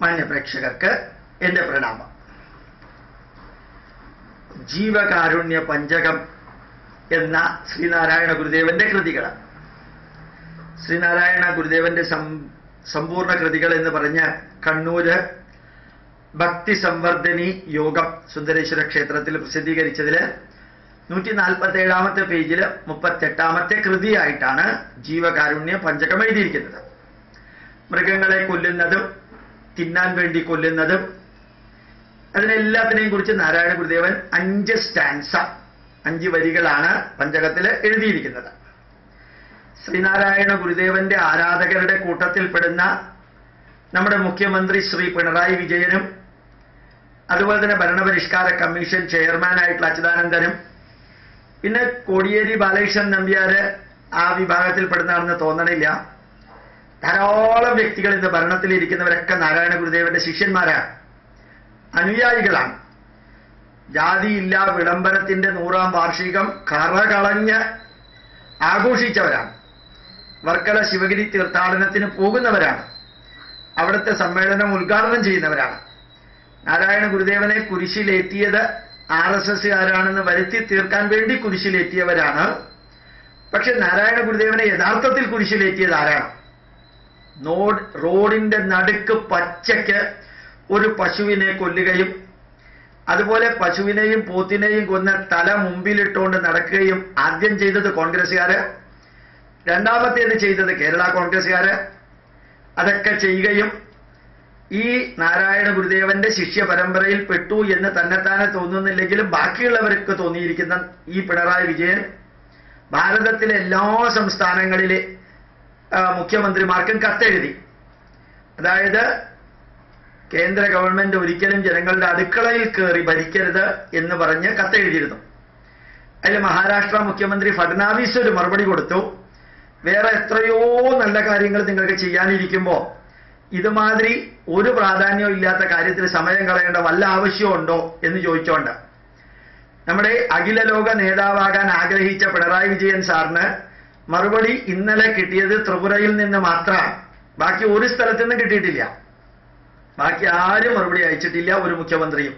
മാന്യ പ്രേക്ഷകർക്ക് എന്റെ പ്രണാമം. ജീവകാരുണ്യ പഞ്ചകം എന്ന ശ്രീനാരായണ ഗുരുദേവന്റെ കൃതികൾ ശ്രീനാരായണ ഗുരുദേവന്റെ സമ്പൂർണ കൃതികൾ എന്ന് പറഞ്ഞ കണ്ണൂര് ഭക്തി സംവർദ്ധനി യോഗം സുന്ദരേശ്വര ക്ഷേത്രത്തിൽ പ്രസിദ്ധീകരിച്ചതിൽ നൂറ്റി നാൽപ്പത്തി ഏഴാമത്തെ പേജിൽ മുപ്പത്തെട്ടാമത്തെ കൃതിയായിട്ടാണ് ജീവകാരുണ്യ പഞ്ചകം എഴുതിയിരിക്കുന്നത്. മൃഗങ്ങളെ കൊല്ലുന്നതും തിന്നാൻ വേണ്ടി കൊല്ലുന്നതും അതിനെല്ലാത്തിനെയും കുറിച്ച് നാരായണ ഗുരുദേവൻ അഞ്ച് സ്റ്റാൻസ അഞ്ച് വരികളാണ് പഞ്ചകത്തിൽ എഴുതിയിരിക്കുന്നത്. ശ്രീനാരായണ ഗുരുദേവന്റെ ആരാധകരുടെ കൂട്ടത്തിൽപ്പെടുന്ന നമ്മുടെ മുഖ്യമന്ത്രി ശ്രീ പിണറായി വിജയനും അതുപോലെ തന്നെ ഭരണപരിഷ്കാര കമ്മീഷൻ ചെയർമാനായിട്ടുള്ള അച്യുതാനന്ദനും പിന്നെ കോടിയേരി ബാലകൃഷ്ണൻ നമ്പ്യാര് ആ വിഭാഗത്തിൽപ്പെടുന്നതാണെന്ന് തോന്നണില്ല. ധാരാളം വ്യക്തികൾ ഇന്ന് ഭരണത്തിലിരിക്കുന്നവരൊക്കെ നാരായണ ഗുരുദേവന്റെ ശിഷ്യന്മാരാണ്. അനുയായികളാണ്. ജാതിയില്ല വിളംബരത്തിന്റെ നൂറാം വാർഷികം കറകളഞ്ഞ് ആഘോഷിച്ചവരാണ്. വർക്കല ശിവഗിരി തീർത്ഥാടനത്തിന് പോകുന്നവരാണ്. അവിടുത്തെ സമ്മേളനം ഉദ്ഘാടനം ചെയ്യുന്നവരാണ്. നാരായണ ഗുരുദേവനെ കുരിശിലേറ്റിയത് ആർ എസ് എസ്സുകാരാണെന്ന് വരുത്തി തീർക്കാൻ വേണ്ടി കുരിശിലേറ്റിയവരാണ്. പക്ഷെ നാരായണ ഗുരുദേവനെ യഥാർത്ഥത്തിൽ കുരിശിലേറ്റിയത് ആരാണ്? റോഡിന്റെ നടുക്ക് പച്ചയ്ക്ക് ഒരു പശുവിനെ കൊല്ലുകയും അതുപോലെ പശുവിനെയും പോത്തിനെയും കൊന്ന് തല മുമ്പിലിട്ടുകൊണ്ട് നടക്കുകയും ആദ്യം ചെയ്തത് കോൺഗ്രസ്സുകാര് രണ്ടാമത്തേത് ചെയ്തത് കേരള കോൺഗ്രസ്സുകാര്. അതൊക്കെ ചെയ്യുകയും ഈ നാരായണ ഗുരുദേവന്റെ ശിഷ്യ പരമ്പരയിൽ പെട്ടു എന്ന് തന്നെത്താനെ തോന്നുന്നില്ലെങ്കിലും ബാക്കിയുള്ളവർക്ക് തോന്നിയിരിക്കുന്ന ഈ പിണറായി വിജയൻ ഭാരതത്തിലെ എല്ലാ സംസ്ഥാനങ്ങളിലെ മുഖ്യമന്ത്രിമാർക്കും കത്തെഴുതി. അതായത് കേന്ദ്ര ഗവൺമെന്റ് ഒരിക്കലും ജനങ്ങളുടെ അടുക്കളയിൽ കയറി ഭരിക്കരുത് എന്ന് പറഞ്ഞ് കത്തെഴുതിയിരുന്നു. അതിൽ മഹാരാഷ്ട്ര മുഖ്യമന്ത്രി ഫഡ്നാവിസ് ഒരു മറുപടി കൊടുത്തു. വേറെ എത്രയോ നല്ല കാര്യങ്ങൾ നിങ്ങൾക്ക് ചെയ്യാനിരിക്കുമ്പോൾ ഇതുമാതിരി ഒരു പ്രാധാന്യവും ഇല്ലാത്ത കാര്യത്തിൽ സമയം കളയേണ്ട വല്ല ആവശ്യമുണ്ടോ എന്ന് ചോദിച്ചോണ്ട്. നമ്മുടെ അഖില ലോക നേതാവാകാൻ ആഗ്രഹിച്ച പിണറായി വിജയൻ സാറിന് മറുപടി ഇന്നലെ കിട്ടിയത് ത്രിപുരയിൽ നിന്ന് മാത്രമാണ്. ബാക്കി ഒരു സ്ഥലത്തു നിന്ന് കിട്ടിയിട്ടില്ല. ബാക്കി ആരും മറുപടി അയച്ചിട്ടില്ല ഒരു മുഖ്യമന്ത്രിയും.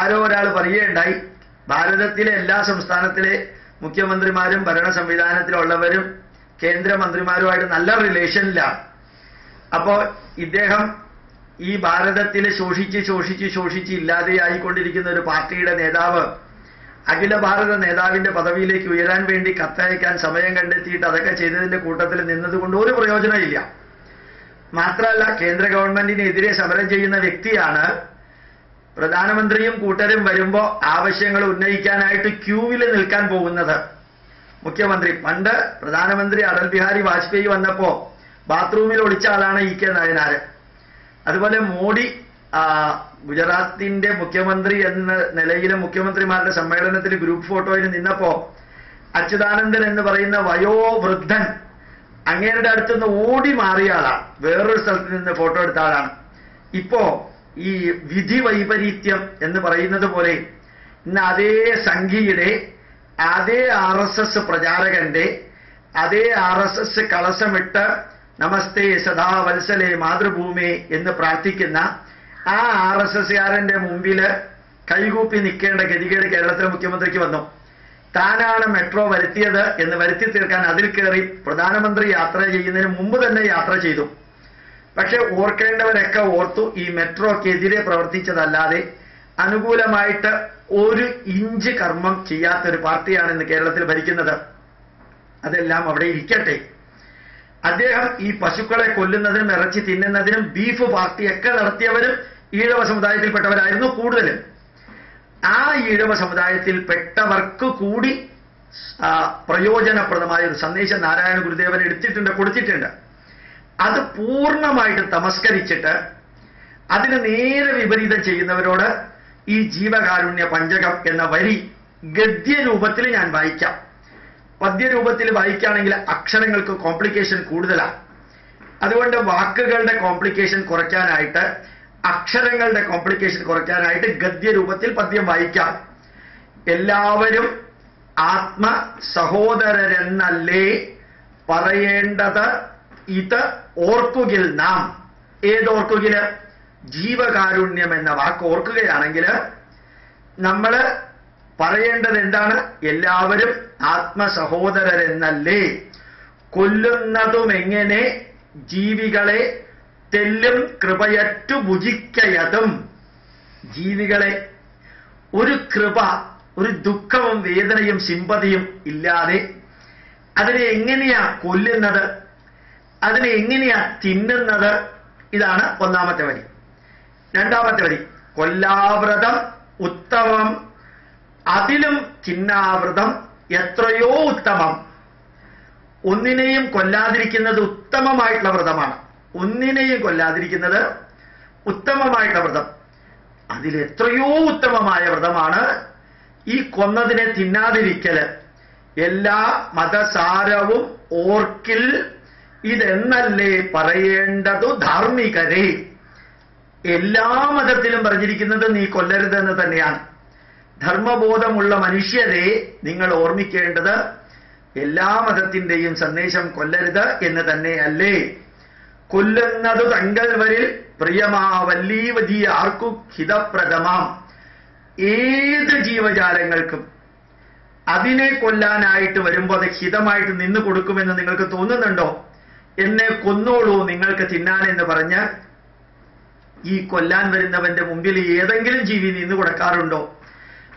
ആരോ ഒരാൾ പറയുകയുണ്ടായി ഭാരതത്തിലെ എല്ലാ സംസ്ഥാനത്തിലെ മുഖ്യമന്ത്രിമാരും ഭരണ സംവിധാനത്തിലുള്ളവരും കേന്ദ്രമന്ത്രിമാരുമായിട്ട് നല്ല റിലേഷനിലാണ്. അപ്പോ ഇദ്ദേഹം ഈ ഭാരതത്തിൽ ശോഷിച്ച് ശോഷിച്ച് ശോഷിച്ച് ഇല്ലാതെയായിക്കൊണ്ടിരിക്കുന്ന ഒരു പാർട്ടിയുടെ നേതാവ് അഖില ഭാരത നേതാവിന്റെ പദവിയിലേക്ക് ഉയരാൻ വേണ്ടി കത്തയക്കാൻ സമയം കണ്ടെത്തിയിട്ട് അതൊക്കെ ചെയ്തതിന്റെ കൂട്ടത്തിൽ നിന്നതുകൊണ്ട് ഒരു പ്രയോജനമില്ല മാത്രമല്ല കേന്ദ്ര ഗവൺമെന്റിനെതിരെ സമരം ചെയ്യുന്ന വ്യക്തിയാണ് പ്രധാനമന്ത്രിയും കൂട്ടരും വരുമ്പോൾ ആവശ്യങ്ങൾ ഉന്നയിക്കാനായിട്ട് ക്യൂവിൽ നിൽക്കാൻ പോകുന്നത്. മുഖ്യമന്ത്രി പണ്ട് പ്രധാനമന്ത്രി അടൽ ബിഹാരി വാജ്പേയി വന്നപ്പോ ബാത്റൂമിൽ ഒളിച്ച ആളാണ് ഇ കെ നയനാര്. അതുപോലെ മോഡി ഗുജറാത്തിന്റെ മുഖ്യമന്ത്രി എന്ന നിലയിലെ മുഖ്യമന്ത്രിമാരുടെ സമ്മേളനത്തിൽ ഗ്രൂപ്പ് ഫോട്ടോയിൽ നിന്നപ്പോ അച്യുതാനന്ദൻ എന്ന് പറയുന്ന വയോവൃദ്ധൻ അങ്ങേരുടെ അടുത്തുനിന്ന് ഓടി മാറിയ ആളാണ്. വേറൊരു സ്ഥലത്ത് നിന്ന് ഫോട്ടോ എടുത്ത ആളാണ്. ഇപ്പോ ഈ വിധി വൈപരീത്യം എന്ന് പറയുന്നത് പോലെ ഇന്ന് അതേ സംഘിയുടെ അതേ ആർ എസ് എസ് പ്രചാരകന്റെ അതേ ആർ എസ് എസ് കളസമിട്ട് നമസ്തേ സദാ വത്സലേ മാതൃഭൂമി എന്ന് പ്രാർത്ഥിക്കുന്ന ആ ആർ എസ് എസ്കാരന്റെ മുമ്പിൽ കൈകൂപ്പി നിൽക്കേണ്ട ഗതികേട് കേരളത്തിലെ മുഖ്യമന്ത്രിക്ക് വന്നു. താനാണ് മെട്രോ വരുത്തിയത് എന്ന് വരുത്തി തീർക്കാൻ അതിൽ കയറി പ്രധാനമന്ത്രി യാത്ര ചെയ്യുന്നതിന് മുമ്പ് തന്നെ യാത്ര ചെയ്തു. പക്ഷെ ഓർക്കേണ്ടവരൊക്കെ ഓർത്തു ഈ മെട്രോക്കെതിരെ പ്രവർത്തിച്ചതല്ലാതെ അനുകൂലമായിട്ട് ഒരു ഇഞ്ച് കർമ്മം ചെയ്യാത്ത ഒരു പാർട്ടിയാണ് ഇന്ന് കേരളത്തിൽ ഭരിക്കുന്നത്. അതെല്ലാം അവിടെ ഇരിക്കട്ടെ. അദ്ദേഹം ഈ പശുക്കളെ കൊല്ലുന്നതിനും ഇറച്ചി തിന്നുന്നതിനും ബീഫ് പാർട്ടിയൊക്കെ നടത്തിയവരും ഈഴവ സമുദായത്തിൽപ്പെട്ടവരായിരുന്നു കൂടുതൽ ആ ഈഴവ സമുദായത്തിൽപ്പെട്ടവർക്ക് കൂടി പ്രയോജനപ്രദമായ ഒരു സന്ദേശം നാരായണ ഗുരുദേവൻ എടുത്തിട്ടുണ്ട് കൊടുത്തിട്ടുണ്ട്. അത് പൂർണമായിട്ട് തമസ്കരിച്ചിട്ട് അതിന് നേരെ വിപരീതം ചെയ്യുന്നവരോട് ഈ ജീവകാരുണ്യ പഞ്ചകം എന്ന വരി ഗദ്യരൂപത്തിൽ ഞാൻ വായിക്കാം. പദ്യരൂപത്തിൽ വായിക്കുകയാണെങ്കിൽ അക്ഷരങ്ങൾക്ക് കോംപ്ലിക്കേഷൻ കൂടുതലാണ്. അതുകൊണ്ട് വാക്കുകളുടെ കോംപ്ലിക്കേഷൻ കുറയ്ക്കാനായിട്ട് അക്ഷരങ്ങളുടെ കോംപ്ലിക്കേഷൻ കുറയ്ക്കാനായിട്ട് ഗദ്യരൂപത്തിൽ പദ്യം വായിക്കാം. എല്ലാവരും ആത്മ സഹോദരരെന്നല്ലേ പറയേണ്ടത്? ഇത് ഓർക്കുകിൽ നാം. ഏതോർക്കുകിൽ ജീവകാരുണ്യം എന്ന വാക്ക് ഓർക്കുകയാണെങ്കിൽ നമ്മൾ പറയേണ്ടത് എന്താണ്? എല്ലാവരും ആത്മസഹോദരരെന്നല്ലേ കൊല്ലുന്നതും എങ്ങനെ? ജീവികളെ തെല്ലും കൃപയറ്റു ഭുജിക്കയതും. ജീവികളെ ഒരു കൃപ ഒരു ദുഃഖവും വേദനയും സിമ്പതിയും ഇല്ലാതെ അതിനെ എങ്ങനെയാ കൊല്ലുന്നത്? അതിനെ എങ്ങനെയാ തിന്നുന്നത്? ഇതാണ് ഒന്നാമത്തെ വരി. രണ്ടാമത്തെ വരി കൊല്ലാവ്രതം ഉത്തമം. അതിലും ചിന്നാവ്രതം എത്രയോ ഉത്തമം. ഒന്നിനെയും കൊല്ലാതിരിക്കുന്നത് ഉത്തമമായിട്ടുള്ള വ്രതമാണ്. ഒന്നിനെയും കൊല്ലാതിരിക്കുന്നത് ഉത്തമമായിട്ടുള്ള വ്രതം. അതിലെത്രയോ ഉത്തമമായ വ്രതമാണ് ഈ കൊന്നതിനെ തിന്നാതിരിക്കൽ. എല്ലാ മതസാരവും ഓർക്കിൽ ഇതെന്നല്ലേ പറയേണ്ടതു ധാർമ്മികരെ? എല്ലാ മതത്തിലും പറഞ്ഞിരിക്കുന്നത് നീ കൊല്ലരുതെന്ന് തന്നെയാണ്. ധർമ്മബോധമുള്ള മനുഷ്യരെ നിങ്ങൾ ഓർമ്മിക്കേണ്ടത് എല്ലാ മതത്തിന്റെയും സന്ദേശം കൊല്ലരുത് എന്ന് തന്നെയല്ലേ? കൊല്ലുന്നത് തങ്കൽ വരിൽ പ്രിയമാവല്ലീവതി ആർക്കു ഹിതപ്രദമാം ഏത് ജീവജാലങ്ങൾക്കും അതിനെ കൊല്ലാനായിട്ട് വരുമ്പോൾ അത് ഹിതമായിട്ട് നിന്നു കൊടുക്കുമെന്ന് നിങ്ങൾക്ക് തോന്നുന്നുണ്ടോ? എന്നെ കൊന്നോളൂ നിങ്ങൾക്ക് തിന്നാൻ എന്ന് പറഞ്ഞ് ഈ കൊല്ലാൻ വരുന്നവന്റെ മുമ്പിൽ ഏതെങ്കിലും ജീവി നിന്ന് കൊടുക്കാറുണ്ടോ?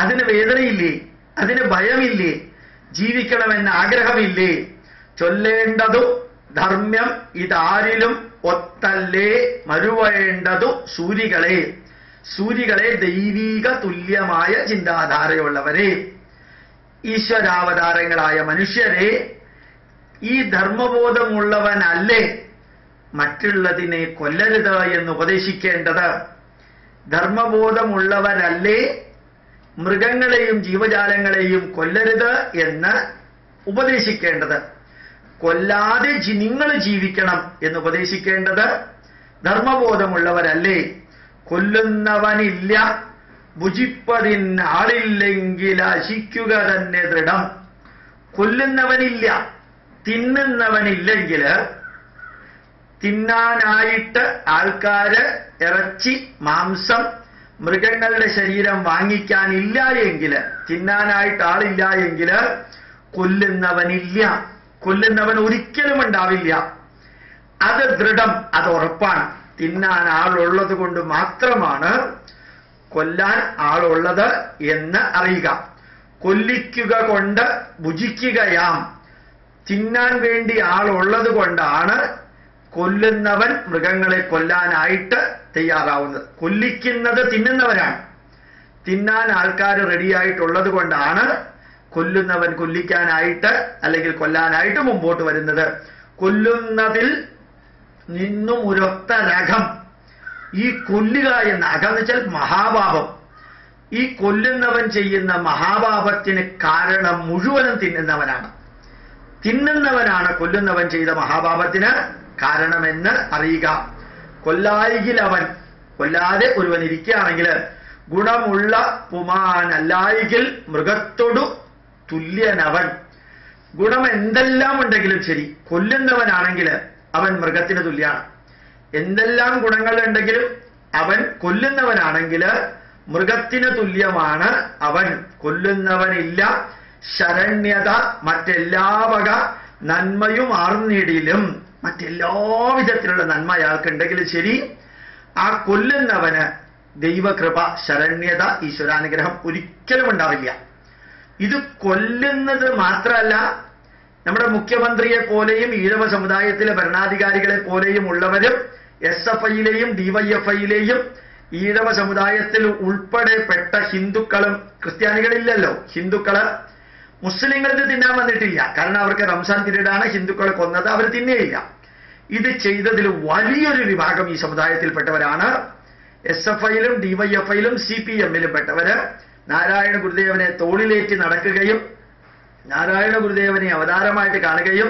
അതിന് വേദനയില്ലേ? അതിന് ഭയമില്ലേ? ജീവിക്കണമെന്ന് ആഗ്രഹമില്ലേ? ചൊല്ലേണ്ടതു ധർമ്മ്യം ഇതാരിലും ഒത്തല്ലേ മരുവേണ്ടതു സൂരികളെ. സൂരികളെ ദൈവീക തുല്യമായ ചിന്താധാരയുള്ളവരെ. ഈശ്വരാവതാരങ്ങളായ മനുഷ്യരെ ഈ ധർമ്മബോധമുള്ളവനല്ലേ മറ്റുള്ളതിനെ കൊല്ലരുത് എന്ന് ഉപദേശിക്കേണ്ടത്. ധർമ്മബോധമുള്ളവനല്ലേ മൃഗങ്ങളെയും ജീവജാലങ്ങളെയും കൊല്ലരുത് എന്ന് ഉപദേശിക്കേണ്ടത്. കൊല്ലാതെ നിങ്ങൾ ജീവിക്കണം എന്ന് ഉപദേശിക്കേണ്ടത് ധർമ്മബോധമുള്ളവരല്ലേ? കൊല്ലുന്നവനില്ല ഭുജിപ്പതിൻ ആളില്ലെങ്കിൽ അശിക്കുക തന്നെ ദൃഢം. കൊല്ലുന്നവനില്ല തിന്നുന്നവനില്ലെങ്കിൽ തിന്നാനായിട്ട് ആൾക്കാര് ഇറച്ചി മാംസം മൃഗങ്ങളുടെ ശരീരം വാങ്ങിക്കാനില്ല എങ്കിൽ തിന്നാനായിട്ട് ആളില്ല എങ്കിൽ കൊല്ലുന്നവനില്ല. കൊല്ലുന്നവൻ ഒരിക്കലും ഉണ്ടാവില്ല. അത് ദൃഢം അത് ഉറപ്പാണ്. തിന്നാൻ ആളുള്ളത് കൊണ്ട് മാത്രമാണ് കൊല്ലാൻ ആളുള്ളത് എന്ന് അറിയുക. കൊല്ലിക്കുക കൊണ്ട് ഭുജിക്കുകയാം. തിന്നാൻ വേണ്ടി ആളുള്ളത് കൊണ്ടാണ് കൊല്ലുന്നവൻ മൃഗങ്ങളെ കൊല്ലാനായിട്ട് തയ്യാറാവുന്നത്. കൊല്ലിക്കുന്നത് തിന്നുന്നവരാണ്. തിന്നാൻ ആൾക്കാർ റെഡിയായിട്ടുള്ളത് കൊണ്ടാണ് കൊല്ലുന്നവൻ കൊല്ലിക്കാനായിട്ട് അല്ലെങ്കിൽ കൊല്ലാനായിട്ട് മുമ്പോട്ട് വരുന്നത്. കൊല്ലുന്നതിൽ നിന്നും ഒരൊത്ത നഖം. ഈ കൊല്ലുക എന്ന അകം എന്ന് വെച്ചാൽ മഹാപാപം. ഈ കൊല്ലുന്നവൻ ചെയ്യുന്ന മഹാപാപത്തിന് കാരണം മുഴുവനും തിന്നുന്നവനാണ്. തിന്നുന്നവനാണ് കൊല്ലുന്നവൻ ചെയ്ത മഹാപാപത്തിന് കാരണമെന്ന് അറിയുക. കൊല്ലായികിൽ അവൻ കൊല്ലാതെ ഒരുവൻ ഇരിക്കുകയാണെങ്കിൽ ഗുണമുള്ള പുമാനല്ലായികിൽ മൃഗത്തോടു തുല്യനവൻ. ഗുണം എന്തെല്ലാം ഉണ്ടെങ്കിലും ശരി കൊല്ലുന്നവനാണെങ്കിൽ അവൻ മൃഗത്തിന് തുല്യാണ്. എന്തെല്ലാം ഗുണങ്ങൾ ഉണ്ടെങ്കിലും അവൻ കൊല്ലുന്നവനാണെങ്കിൽ മൃഗത്തിന് തുല്യമാണ് അവൻ. കൊല്ലുന്നവനില്ല ശരണ്യത മറ്റെല്ലാ വക നന്മയും ആർന്നിടിലും. മറ്റെല്ലാ വിധത്തിലുള്ള നന്മ അയാൾക്കുണ്ടെങ്കിലും ശരി ആ കൊല്ലുന്നവന് ദൈവകൃപ ശരണ്യത ഈശ്വരാനുഗ്രഹം ഒരിക്കലും ഉണ്ടാവില്ല. ഇത് കൊല്ലുന്നത് മാത്രമല്ല നമ്മുടെ മുഖ്യമന്ത്രിയെ പോലെയും ഈഴവ സമുദായത്തിലെ ഭരണാധികാരികളെ പോലെയും ഉള്ളവരും എസ് എഫ് ഐയിലെയും ഡിവൈഎഫ്ഐയിലെയും ഈഴവ സമുദായത്തിൽ ഉൾപ്പെടെ പെട്ട ഹിന്ദുക്കളും ക്രിസ്ത്യാനികളില്ലല്ലോ. ഹിന്ദുക്കൾ മുസ്ലിങ്ങൾക്ക് തിന്നാൻ വന്നിട്ടില്ല. കാരണം അവർക്ക് റംസാൻ തിരിടാണ് ഹിന്ദുക്കളെ കൊന്നത് അവർ തിന്നേയില്ല. ഇത് ചെയ്തതിൽ വലിയൊരു വിഭാഗം ഈ സമുദായത്തിൽപ്പെട്ടവരാണ്. എസ് എഫ് ഐയിലും ഡിവൈഎഫ്ഐയിലും സി പി എമ്മിലും പെട്ടവര്. നാരായണ ഗുരുദേവനെ തോളിലേറ്റി നടക്കുകയും നാരായണ ഗുരുദേവനെ അവതാരമായിട്ട് കാണുകയും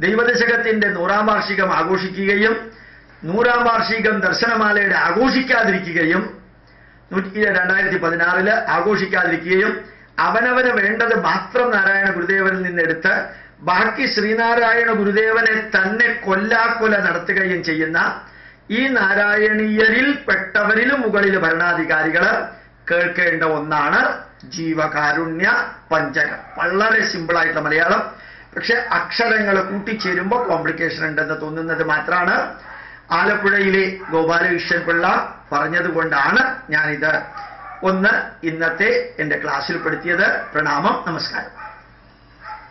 ദൈവദശകത്തിന്റെ നൂറാം വാർഷികം ആഘോഷിക്കുകയും നൂറാം വാർഷികം ദർശനമാലയുടെ ആഘോഷിക്കാതിരിക്കുകയും രണ്ടായിരത്തി പതിനാറിൽ ആഘോഷിക്കാതിരിക്കുകയും അവനവന് വേണ്ടത് മാത്രം നാരായണ ഗുരുദേവനിൽ നിന്നെടുത്ത് ബാക്കി ശ്രീനാരായണ ഗുരുദേവനെ തന്നെ കൊല്ലാക്കൊല നടത്തുകയും ചെയ്യുന്ന ഈ നാരായണീയരിൽ പെട്ടവരിലും മുകളിൽ ഭരണാധികാരികൾ കേൾക്കേണ്ട ഒന്നാണ് ജീവകാരുണ്യ പഞ്ചകം. വളരെ സിമ്പിൾ ആയിട്ടുള്ള മലയാളം. പക്ഷെ അക്ഷരങ്ങൾ കൂട്ടിച്ചേരുമ്പോൾ കോംപ്ലിക്കേഷൻ ഉണ്ടെന്ന് തോന്നുന്നത് മാത്രമാണ്. ആലപ്പുഴയിലെ ഗോപാലകൃഷ്ണൻ പിള്ള പറഞ്ഞതുകൊണ്ടാണ് ഞാനിത് ഒന്ന് ഇന്നത്തെ എന്റെ ക്ലാസ്സിൽ പ്രണാമം നമസ്കാരം.